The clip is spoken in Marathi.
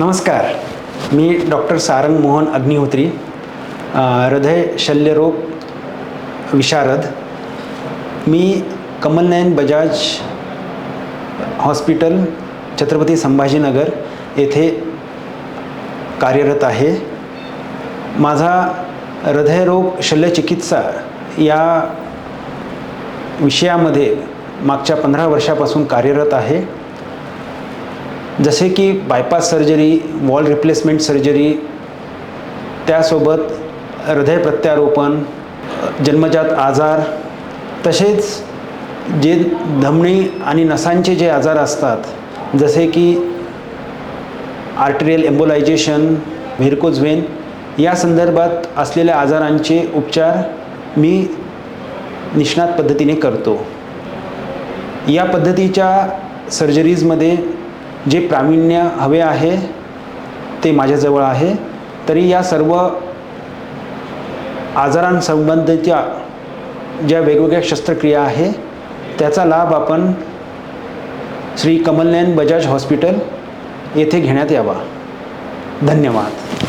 नमस्कार. मी डॉक्टर सारंग मोहन अग्निहोत्री हृदय शल्यरोग विशारद. मी कमलनयन बजाज हॉस्पिटल छत्रपती संभाजीनगर येथे कार्यरत आहे. माझा हृदयरोग शल्यचिकित्सा या विषयामध्ये मागच्या पंधरा वर्षापासून कार्यरत आहे. जसे की bypass surgery valve replacement surgery त्यासोबत हृदय प्रत्यारोपण जन्मजात आजार तसेच जे धमणी आणि नसांचे जे आजार असतात जसे की आर्टेरियल एम्बोलायझेशन व्हेरिकोज व्हेन या संदर्भात असलेल्या आजारांचे उपचार मी निष्णात पद्धतीने करतो. या पद्धतीच्या सर्जरीजमध्ये जे प्रावीण्य हवे आहे ते माझ्याजवळ आहे. तरी या सर्व आजारांसंबंधीच्या ज्या वेगवेगळ्या शस्त्रक्रिया आहे त्याचा लाभ आपण श्री कमलनयन बजाज हॉस्पिटल येथे घेण्यात यावा. धन्यवाद.